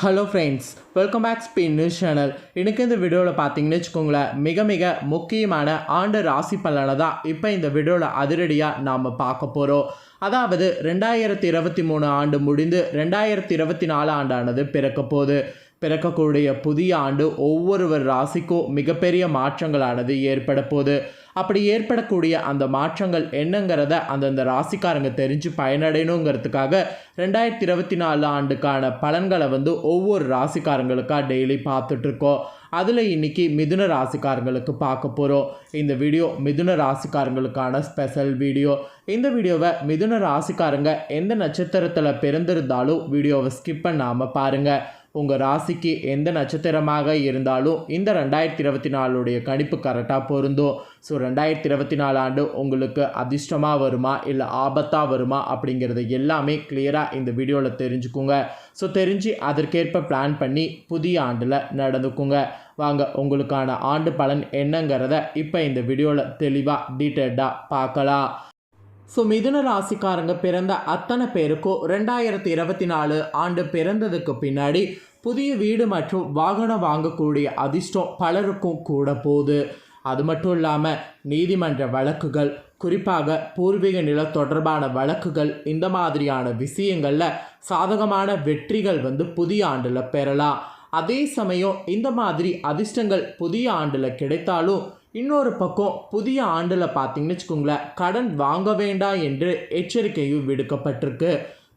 Hello friends welcome back spin news channel எனக்கு இந்த வீடியோவில் பார்த்தீங்கன்னு வச்சுக்கோங்களேன் மிக மிக முக்கியமான ஆண்டு ராசி பலனை தான் இப்போ இந்த வீடியோவில் அதிரடியாக நாம் பார்க்க போகிறோம் அதாவது ரெண்டாயிரத்தி இருபத்தி மூணு ஆண்டு முடிந்து ரெண்டாயிரத்தி இருபத்தி நாலு ஆண்டானது பிறக்க போகுது. பிறக்கக்கூடிய புதிய ஆண்டு ஒவ்வொருவர் ராசிக்கும் மிகப்பெரிய மாற்றங்களானது ஏற்பட போகுது. அப்படி ஏற்படக்கூடிய அந்த மாற்றங்கள் என்னங்கிறத அந்தந்த ராசிக்காரங்க தெரிஞ்சு பயனடையணுங்கிறதுக்காக ரெண்டாயிரத்தி இருபத்தி நாலு ஆண்டுக்கான பலன்களை வந்து ஒவ்வொரு ராசிக்காரங்களுக்காக டெய்லி பார்த்துட்ருக்கோம். அதில் இன்னைக்கு மிதுன ராசிக்காரங்களுக்கு பார்க்க போகிறோம் இந்த வீடியோ மிதுன ராசிக்காரங்களுக்கான ஸ்பெஷல் வீடியோ இந்த வீடியோவை மிதுன ராசிக்காரங்க எந்த நட்சத்திரத்தில் பிறந்திருந்தாலும் வீடியோவை ஸ்கிப் பண்ணாமல் பாருங்கள் உங்கள் ராசிக்கு எந்த நட்சத்திரமாக இருந்தாலும் இந்த ரெண்டாயிரத்தி இருபத்தி நாலுடைய கணிப்பு கரெக்டாக பொருந்தும். ஸோ ரெண்டாயிரத்தி இருபத்தி நாலு ஆண்டு உங்களுக்கு அதிர்ஷ்டமாக வருமா? இல்லை ஆபத்தாக வருமா? அப்படிங்கிறது எல்லாமே கிளியராக இந்த வீடியோவில் தெரிஞ்சுக்குங்க. ஸோ தெரிஞ்சு அதற்கேற்ப பிளான் பண்ணி புதிய ஆண்டில் நடந்துக்குங்க. வாங்க உங்களுக்கான ஆண்டு பலன் என்னங்கிறத இப்போ இந்த வீடியோவில் தெளிவாக டீட்டெயில்டாக பார்க்கலாம். ஸோ மிதுன ராசிக்காரங்க பிறந்த அத்தனை பேருக்கும் ரெண்டாயிரத்தி இருபத்தி நாலு ஆண்டு பிறந்ததுக்கு பின்னாடி புதிய வீடு மற்றும் வாகனம் வாங்கக்கூடிய அதிர்ஷ்டம் பலருக்கும் கூட போகுது. அது மட்டும் இல்லாமல் நீதிமன்ற வழக்குகள் குறிப்பாக பூர்வீக நில தொடர்பான வழக்குகள் இந்த மாதிரியான விஷயங்களில் சாதகமான வெற்றிகள் வந்து புதிய ஆண்டில் பெறலாம். அதே சமயம் இந்த மாதிரி அதிர்ஷ்டங்கள் புதிய ஆண்டில் கிடைத்தாலும் இன்னொரு பக்கம் புதிய ஆண்டில் பார்த்தீங்கன்னு வச்சுக்கோங்களேன் கடன் வாங்க வேண்டாம் என்று எச்சரிக்கையும் விடுக்கப்பட்டிருக்கு.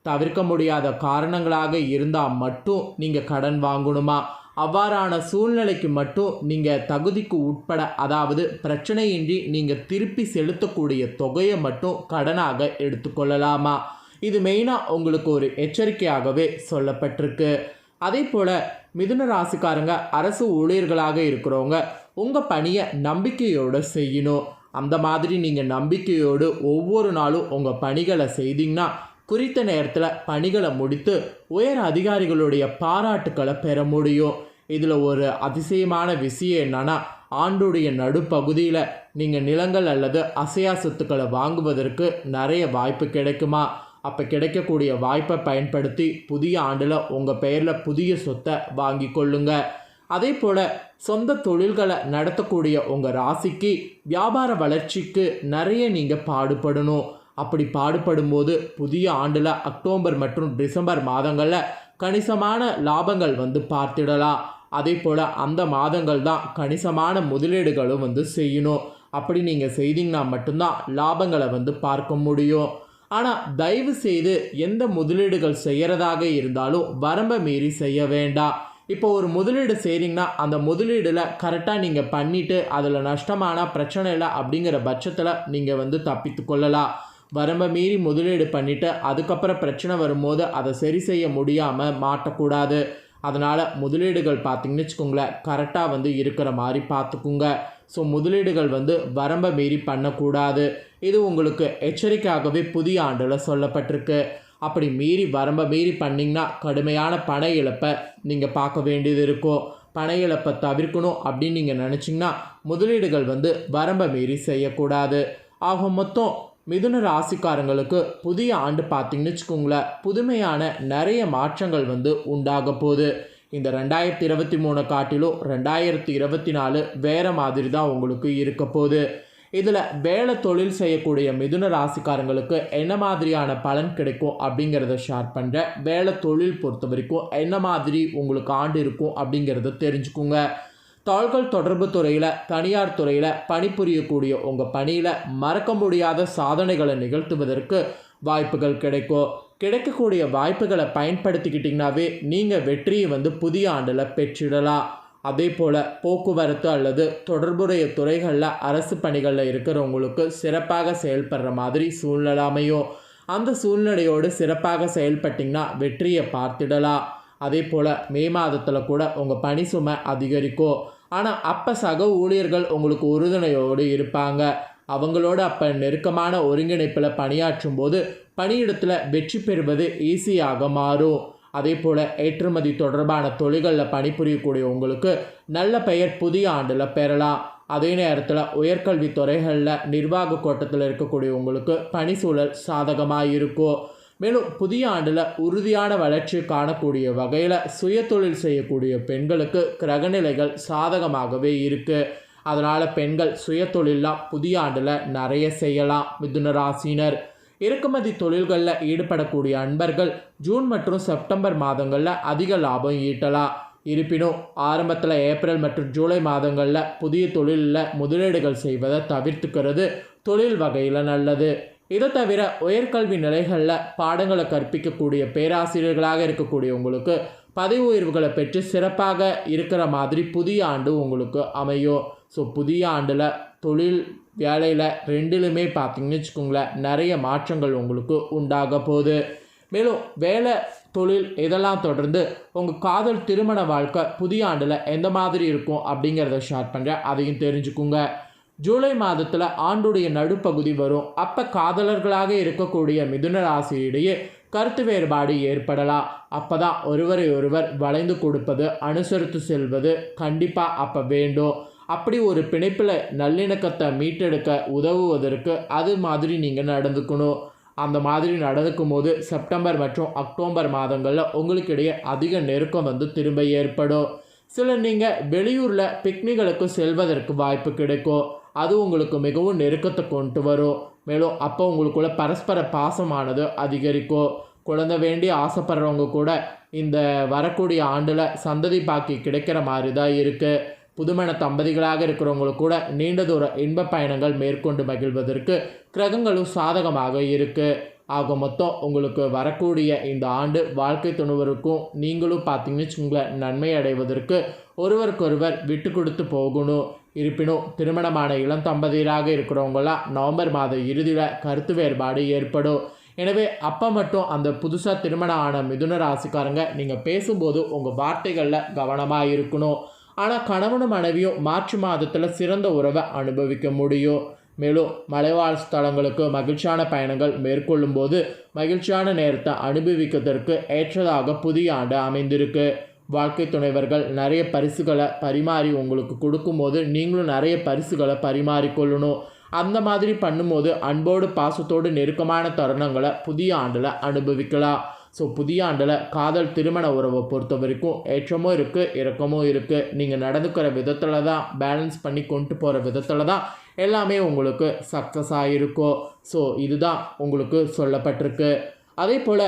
தவிர்க்க முடியாத காரணங்களாக இருந்தால் மட்டும் நீங்கள் கடன் வாங்கணுமா? அவ்வாறான சூழ்நிலைக்கு மட்டும் நீங்கள் தகுதிக்கு உட்பட அதாவது பிரச்சனையின்றி நீங்கள் திருப்பி செலுத்தக்கூடிய தொகையை மட்டும் கடனாக எடுத்துக்கொள்ளலாமா இது மெயினாக உங்களுக்கு ஒரு எச்சரிக்கையாகவே சொல்லப்பட்டிருக்கு. அதே போல் மிதுன ராசிக்காரங்க அரசு ஊழியர்களாக இருக்கிறவங்க உங்கள் பணியை நம்பிக்கையோடு செய்யணும். அந்த மாதிரி நீங்கள் நம்பிக்கையோடு ஒவ்வொரு நாளும் உங்கள் பணிகளை செய்தீங்கன்னா குறித்த நேரத்தில் பணிகளை முடித்து உயர் அதிகாரிகளுடைய பாராட்டுக்களை பெற முடியும். இதில் ஒரு அதிசயமான விஷயம் என்னன்னா ஆண்டுடைய நடுப்பகுதியில் நீங்கள் நிலங்கள் அல்லது அசையா சொத்துக்களை வாங்குவதற்கு நிறைய வாய்ப்பு கிடைக்குமா? அப்போ கிடைக்கக்கூடிய வாய்ப்பை பயன்படுத்தி புதிய ஆண்டில் உங்கள் பெயரில் புதிய சொத்தை வாங்கி கொள்ளுங்க. அதே போல் சொந்த தொழில்களை நடத்தக்கூடிய உங்கள் ராசிக்கு வியாபார வளர்ச்சிக்கு நிறைய நீங்கள் பாடுபடணும். அப்படி பாடுபடும் போது புதிய ஆண்டில் அக்டோபர் மற்றும் டிசம்பர் மாதங்களில் கணிசமான லாபங்கள் வந்து பார்த்திடலாம். அதே போல் அந்த மாதங்கள் தான் கணிசமான முதலீடுகளும் வந்து செய்யணும். அப்படி நீங்கள் செய்தீங்கன்னா மட்டும்தான் லாபங்களை வந்து பார்க்க முடியும். ஆனால் தயவு செய்து எந்த முதலீடுகள் செய்கிறதாக இருந்தாலும் வரம்பை மீறி செய்ய வேண்டாம். இப்போ ஒரு முதலீடு செய்கிறீங்கன்னா அந்த முதலீடில் கரெக்டாக நீங்கள் பண்ணிவிட்டு அதில் நஷ்டமான பிரச்சனை இல்லை அப்படிங்கிற பட்சத்தில் நீங்கள் வந்து தப்பித்து கொள்ளலாம். வரம்பை மீறி முதலீடு பண்ணிவிட்டு அதுக்கப்புறம் பிரச்சனை வரும்போது அதை சரி செய்ய முடியாமல் மாட்டக்கூடாது. அதனால் முதலீடுகள் பார்த்திங்கன்னு வச்சுக்கோங்களேன் கரெக்டாக வந்து இருக்கிற மாதிரி பார்த்துக்குங்க. ஸோ முதலீடுகள் வந்து வரம்பை மீறி பண்ணக்கூடாது. இது உங்களுக்கு எச்சரிக்கையாகவே புதிய ஆண்டில் சொல்லப்பட்டிருக்கு. அப்படி மீறி வரம்பை மீறி பண்ணிங்கன்னா கடுமையான பண இழப்பை நீங்கள் பார்க்க வேண்டியது இருக்கும். பண இழப்பை தவிர்க்கணும் அப்படின்னு நீங்கள் நினச்சிங்கன்னா முதலீடுகள் வந்து வரம்பை மீறி செய்யக்கூடாது. ஆக மொத்தம் மிதுன ராசிக்காரங்களுக்கு புதிய ஆண்டு பார்த்தீங்கன்னு வச்சுக்கோங்களேன் புதுமையான நிறைய மாற்றங்கள் வந்து உண்டாக போகுது. இந்த ரெண்டாயிரத்தி இருபத்தி மூணு காட்டிலும் ரெண்டாயிரத்தி இருபத்தி நாலு வேறு மாதிரி தான் உங்களுக்கு இருக்க போகுது. இதில் வேலை தொழில் செய்யக்கூடிய மிதுன ராசிக்காரங்களுக்கு என்ன மாதிரியான பலன் கிடைக்கும் அப்படிங்கிறத ஷேர் பண்ணுறேன் வேலை தொழில் பொறுத்த வரைக்கும் என்ன மாதிரி உங்களுக்கு ஆண்டு இருக்கும் அப்படிங்கிறத தெரிஞ்சுக்குங்க. தாள்கள் தொடர்பு துறையில் தனியார் துறையில் பணிபுரியக்கூடிய உங்கள் பணியில் மறக்க முடியாத சாதனைகளை நிகழ்த்துவதற்கு வாய்ப்புகள் கிடைக்கும் கிடைக்கக்கூடிய வாய்ப்புகளை பயன்படுத்திக்கிட்டிங்கனாவே நீங்கள் வெற்றியை வந்து புதிய ஆண்டில் பெற்றிடலாம். அதே போல் போக்குவரத்து அல்லது தொடர்புடைய துறைகளில் அரசு பணிகளில் இருக்கிறவங்களுக்கு சிறப்பாக செயல்படுற மாதிரி சூழ்நிலை அமையும். அந்த சூழ்நிலையோடு சிறப்பாக செயல்பட்டிங்கன்னா வெற்றியை பார்த்திடலாம். அதே போல் மே மாதத்தில் கூட உங்கள் பணி சுமை அதிகரிக்கும். ஆனால் அப்போ சக ஊழியர்கள் உங்களுக்கு உறுதுணையோடு இருப்பாங்க. அவங்களோட அப்போ நெருக்கமான ஒருங்கிணைப்பில் பணியாற்றும் போது பணியிடத்தில் வெற்றி பெறுவது ஈஸியாக மாறும். அதே போல் ஏற்றுமதி தொடர்பான தொழில்களில் பணிபுரியக்கூடிய உங்களுக்கு நல்ல பெயர் புதிய ஆண்டில் பெறலாம். அதே நேரத்தில் உயர்கல்வி துறைகளில் நிர்வாக கோட்டத்தில் இருக்கக்கூடிய உங்களுக்கு பணி சூழல் சாதகமாக இருக்கும் மேலும் புதிய ஆண்டில் உறுதியான வளர்ச்சி காணக்கூடிய வகையில் சுயதொழில் செய்யக்கூடிய பெண்களுக்கு கிரகநிலைகள் சாதகமாகவே இருக்குது அதனால் பெண்கள் சுயதொழிலாம் புதிய ஆண்டில் நிறைய செய்யலாம் மிதுன ராசினர் இறக்குமதி தொழில்களில் ஈடுபடக்கூடிய அன்பர்கள் ஜூன் மற்றும் செப்டம்பர் மாதங்களில் அதிக லாபம் ஈட்டலாம். இருப்பினும் ஆரம்பத்தில் ஏப்ரல் மற்றும் ஜூலை மாதங்களில் புதிய தொழிலில் முதலீடுகள் செய்வதை தவிர்த்துக்கிறது தொழில் வகையில் நல்லது. இதை தவிர உயர்கல்வி நிலைகளில் பாடங்களை கற்பிக்கக்கூடிய பேராசிரியர்களாக இருக்கக்கூடிய உங்களுக்கு பதவி உயர்வுகளை பெற்று சிறப்பாக இருக்கிற மாதிரி புதிய ஆண்டு உங்களுக்கு அமையும். ஸோ புதிய ஆண்டில் தொழில் வேலையில் ரெண்டிலுமே பார்த்தீங்கன்னு வச்சுக்கோங்களேன் நிறைய மாற்றங்கள் உங்களுக்கு உண்டாக போகுது. மேலும் வேலை தொழில் இதெல்லாம் தொடர்ந்து உங்கள் காதல் திருமண வாழ்க்கை புதிய ஆண்டில் எந்த மாதிரி இருக்கும் அப்படிங்கிறத ஷேர் பண்ணுறேன் அதையும் தெரிஞ்சுக்குங்க. ஜூலை மாதத்தில் ஆண்டுடைய நடுப்பகுதி வரும். அப்போ காதலர்களாக இருக்கக்கூடிய மிதுன ராசியிடையே கருத்து வேறுபாடு ஏற்படலாம். அப்போ தான் ஒருவரை ஒருவர் வளைந்து கொடுப்பது அனுசரித்து செல்வது கண்டிப்பாக அப்போ வேண்டும். அப்படி ஒரு பிணைப்பில் நல்லிணக்கத்தை மீட்டெடுக்க உதவுவதற்கு அது மாதிரி நீங்கள் நடந்துக்கணும். அந்த மாதிரி நடந்துக்கும் போது செப்டம்பர் மற்றும் அக்டோபர் மாதங்களில் உங்களுக்கிடையே அதிக நெருக்கம் வந்து திரும்ப ஏற்படும். சிலர் நீங்கள் வெளியூரில் பிக்னிகளுக்கு செல்வதற்கு வாய்ப்பு கிடைக்கும். அது உங்களுக்கு மிகவும் நெருக்கத்தை கொண்டு வரும். மேலும் அப்போ உங்களுக்குள்ள பரஸ்பர பாசமானது அதிகரிக்கும். குழந்தை வேண்டி ஆசைப்படுறவங்க கூட இந்த வரக்கூடிய ஆண்டில் சந்ததி பாக்கி கிடைக்கிற மாதிரி தான் இருக்குது புதுமண தம்பதிகளாக இருக்கிறவங்களுக்கு கூட நீண்ட தூர இன்ப பயணங்கள் மேற்கொண்டு மகிழ்வதற்கு கிரகங்களும் சாதகமாக இருக்குது ஆக மொத்தம் உங்களுக்கு வரக்கூடிய இந்த ஆண்டு வாழ்க்கை துணுவருக்கும் நீங்களும் பார்த்தீங்கன்னு வச்சுக்கோங்களேன் நன்மை அடைவதற்கு ஒருவருக்கொருவர் விட்டு கொடுத்து போகணும். இருப்பினும் திருமணமான இளம் தம்பதியராக இருக்கிறவங்களாம் நவம்பர் மாத இறுதியில் கருத்து வேறுபாடு ஏற்படும். எனவே அப்போ மட்டும் அந்த புதுசாக திருமணம் ஆன மிதுன ராசிக்காரங்க நீங்கள் பேசும்போது உங்கள் வார்த்தைகளில் கவனமாக இருக்கணும். ஆனால் கணவனும் மனைவியும் மார்ச் மாதத்தில் சிறந்த உறவை அனுபவிக்க முடியும். மேலும் மலைவாழ் ஸ்தலங்களுக்கு மகிழ்ச்சியான பயணங்கள் மேற்கொள்ளும் போது மகிழ்ச்சியான நேரத்தை அனுபவிக்கிறதற்கு ஏற்றதாக புதிய ஆண்டு அமைந்திருக்கு. வாழ்க்கை துணைவர்கள் நிறைய பரிசுகளை பரிமாறி உங்களுக்கு கொடுக்கும்போது நீங்களும் நிறைய பரிசுகளை பரிமாறிக்கொள்ளணும். அந்த மாதிரி பண்ணும்போது அன்போடு பாசத்தோடு நெருக்கமான தருணங்களை புதிய ஆண்டில் அனுபவிக்கலாம். ஸோ புதிய ஆண்டில் காதல் திருமண உறவை பொறுத்த வரைக்கும் ஏற்றமும் இருக்குது இறக்கமும் இருக்குது நீங்கள் நடந்துக்கிற விதத்தில் தான் பேலன்ஸ் பண்ணி கொண்டு போகிற விதத்தில் தான் எல்லாமே உங்களுக்கு சக்ஸஸ் ஆகிருக்கும் ஸோ இதுதான் உங்களுக்கு சொல்லப்பட்டிருக்கு. அதே போல்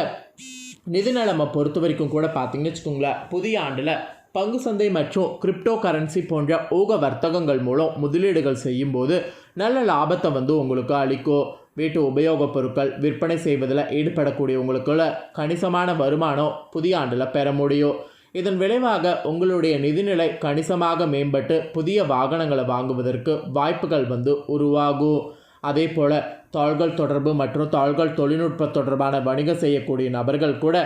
நிதி நிலைமை பொறுத்த வரைக்கும் கூட பார்த்தீங்கன்னு வச்சுக்கோங்களேன் புதிய ஆண்டில் பங்கு சந்தை மற்றும் கிரிப்டோ கரன்சி போன்ற ஊக வர்த்தகங்கள் மூலம் முதலீடுகள் செய்யும்போது நல்ல லாபத்தை வந்து உங்களுக்கு அளிக்கும். வீட்டு உபயோகப் பொருட்கள் விற்பனை செய்வதில் ஈடுபடக்கூடியவங்களுக்குள்ள கணிசமான வருமானம் புதிய ஆண்டில் பெற முடியும். இதன் விளைவாக உங்களுடைய நிதிநிலை கணிசமாக மேம்பட்டு புதிய வாகனங்களை வாங்குவதற்கு வாய்ப்புகள் வந்து உருவாகும். அதே போல் தாள்கள் தொடர்பு மற்றும் தாள்கள் தொழில்நுட்ப தொடர்பான வணிகம் செய்யக்கூடிய நபர்கள் கூட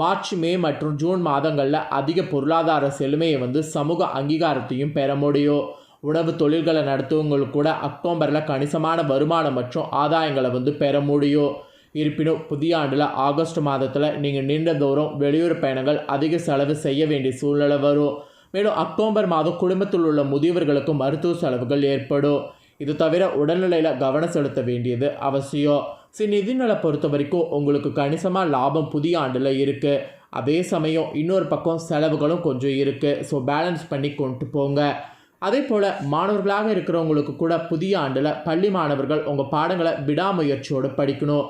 மார்ச் மே மற்றும் ஜூன் மாதங்களில் அதிக பொருளாதார செழுமையை வந்து சமூக அங்கீகாரத்தையும் பெற முடியும். உணவு தொழில்களை நடத்துவங்களுக்கு கூட அக்டோபரில் கணிசமான வருமானம் மற்றும் ஆதாயங்களை வந்து பெற முடியும். இருப்பினும் புதிய ஆண்டில் ஆகஸ்ட் மாதத்தில் நீங்கள் நீண்ட தூரம் வெளியூர் பயணங்கள் அதிக செலவு செய்ய வேண்டிய சூழ்நிலை வரும். மேலும் அக்டோபர் மாதம் குடும்பத்தில் உள்ள முதியவர்களுக்கு மருத்துவ செலவுகள் ஏற்படும். இது தவிர உடல்நிலையில் கவனம் செலுத்த வேண்டியது அவசியம். சி நிதிநலை பொறுத்த வரைக்கும் உங்களுக்கு கணிசமாக லாபம் புதிய ஆண்டில் இருக்குது அதே சமயம் இன்னொரு பக்கம் செலவுகளும் கொஞ்சம் இருக்குது ஸோ பேலன்ஸ் பண்ணி கொண்டு போங்க. அதே போல் மாணவர்களாக இருக்கிறவங்களுக்கு கூட புதிய ஆண்டில் பள்ளி மாணவர்கள் உங்கள் பாடங்களை விடாமுயற்சியோடு படிக்கணும்.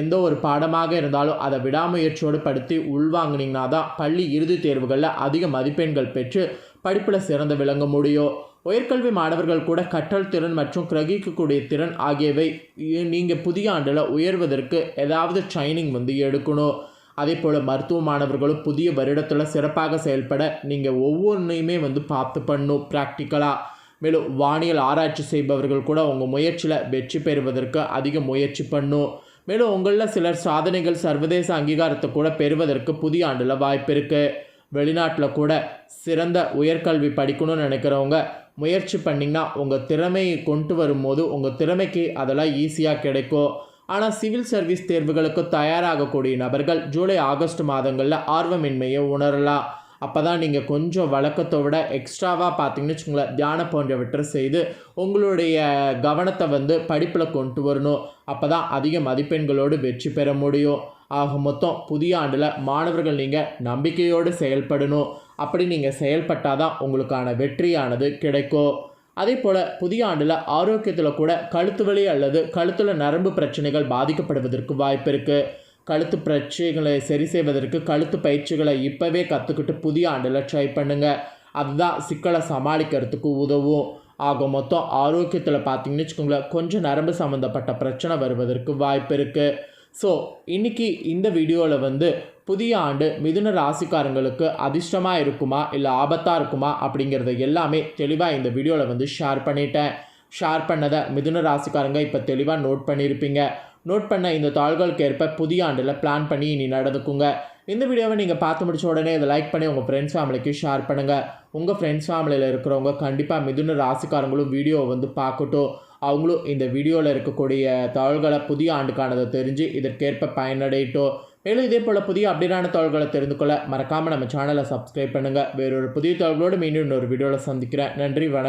எந்த ஒரு பாடமாக இருந்தாலும் அதை விடாமுயற்சியோடு படுத்தி உள்வாங்கினீங்கன்னா தான் பள்ளி இறுதித் தேர்வுகளில் அதிக மதிப்பெண்கள் பெற்று படிப்பில் சிறந்து விளங்க முடியும். உயர்கல்வி மாணவர்கள் கூட கற்றல் திறன் மற்றும் கிரகிக்கக்கூடிய திறன் ஆகியவை நீங்கள் புதிய ஆண்டில் உயர்வதற்கு ஏதாவது ட்ரைனிங் வந்து எடுக்கணும். அதே போல் மருத்துவ மாணவர்களும் புதிய வருடத்தில் சிறப்பாக செயல்பட நீங்கள் ஒவ்வொன்றையுமே வந்து பார்த்து பண்ணும் ப்ராக்டிக்கலாக மேலும் வானியல் ஆராய்ச்சி செய்பவர்கள் கூட உங்கள் முயற்சியில் வெற்றி பெறுவதற்கு அதிக முயற்சி பண்ணும். மேலும் உங்களில் சிலர் சாதனைகள் சர்வதேச அங்கீகாரத்தை கூட பெறுவதற்கு புதிய ஆண்டில் வாய்ப்பு இருக்குது வெளிநாட்டில் கூட சிறந்த உயர்கல்வி படிக்கணும்னு நினைக்கிறவங்க முயற்சி பண்ணிங்கன்னா உங்கள் திறமையை கொண்டு வரும்போது உங்கள் திறமைக்கு அதெல்லாம் ஈஸியாக கிடைக்கும். ஆனால் சிவில் சர்வீஸ் தேர்வுகளுக்கு தயாராகக்கூடிய நபர்கள் ஜூலை ஆகஸ்ட் மாதங்களில் ஆர்வமின்மையை உணரலாம். அப்போ தான் நீங்கள் கொஞ்சம் வழக்கத்தை விட எக்ஸ்ட்ராவாக பார்த்தீங்கன்னு வச்சுக்கோங்களேன் தியானம் போன்றவற்றை செய்து உங்களுடைய கவனத்தை வந்து படிப்பில் கொண்டு வரணும். அப்போ தான் அதிக மதிப்பெண்களோடு வெற்றி பெற முடியும். ஆக மொத்தம் புதிய ஆண்டில் மாணவர்கள் நீங்கள் நம்பிக்கையோடு செயல்படணும். அப்படி நீங்கள் செயல்பட்டால் தான் உங்களுக்கான வெற்றியானது கிடைக்கும். அதே போல் புதிய ஆண்டில் ஆரோக்கியத்தில் கூட கழுத்து வலி அல்லது கழுத்தில் நரம்பு பிரச்சனைகள் பாதிக்கப்படுவதற்கு வாய்ப்பு இருக்குது கழுத்து பிரச்சனைகளை சரி செய்வதற்கு கழுத்து பயிற்சிகளை இப்போவே கற்றுக்கிட்டு புதிய ஆண்டில் ட்ரை பண்ணுங்கள் அதுதான் சிக்கலை சமாளிக்கிறதுக்கு உதவும். ஆக மொத்தம் ஆரோக்கியத்தில் பார்த்தீங்கன்னு வச்சுக்கோங்களேன் கொஞ்சம் நரம்பு சம்மந்தப்பட்ட பிரச்சனை வருவதற்கு வாய்ப்பு இருக்குது ஸோ இன்னைக்கு இந்த வீடியோவில் வந்து புதிய ஆண்டு மிதுன ராசிக்காரங்களுக்கு அதிர்ஷ்டமாக இருக்குமா? இல்லை ஆபத்தாக இருக்குமா? அப்படிங்கிறத எல்லாமே தெளிவாக இந்த வீடியோவில் வந்து ஷேர் பண்ணிட்டேன். ஷேர் பண்ணதை மிதுன ராசிக்காரங்க இப்போ தெளிவாக நோட் பண்ணியிருப்பீங்க நோட் பண்ண இந்த தாள்களுக்கு ஏற்ப புதிய ஆண்டில் பிளான் பண்ணி இனி நடந்துக்குங்க. இந்த வீடியோவை நீங்கள் பார்த்து முடிச்ச உடனே இதை லைக் பண்ணி உங்கள் ஃப்ரெண்ட்ஸ் ஃபேமிலிக்கு ஷேர் பண்ணுங்கள் உங்கள் ஃப்ரெண்ட்ஸ் ஃபேமிலியில் இருக்கிறவங்க கண்டிப்பாக மிதுன ராசிக்காரங்களும் வீடியோவை வந்து பார்க்கட்டும். அவங்களும் இந்த வீடியோவில் இருக்கக்கூடிய தகவல்களை புதிய ஆண்டுக்கானதை தெரிஞ்சு இதற்கேற்ப பயனடையட்டும். மேலும் இதே போல் புதிய அப்டேட்டான தகவல்களை தெரிந்து கொள்ள மறக்காமல் நம்ம சேனலை சப்ஸ்கிரைப் பண்ணுங்கள் வேறொரு புதிய தகவலோடு மீண்டும் இன்னொரு வீடியோவில் சந்திக்கிறேன். நன்றி வணக்கம்.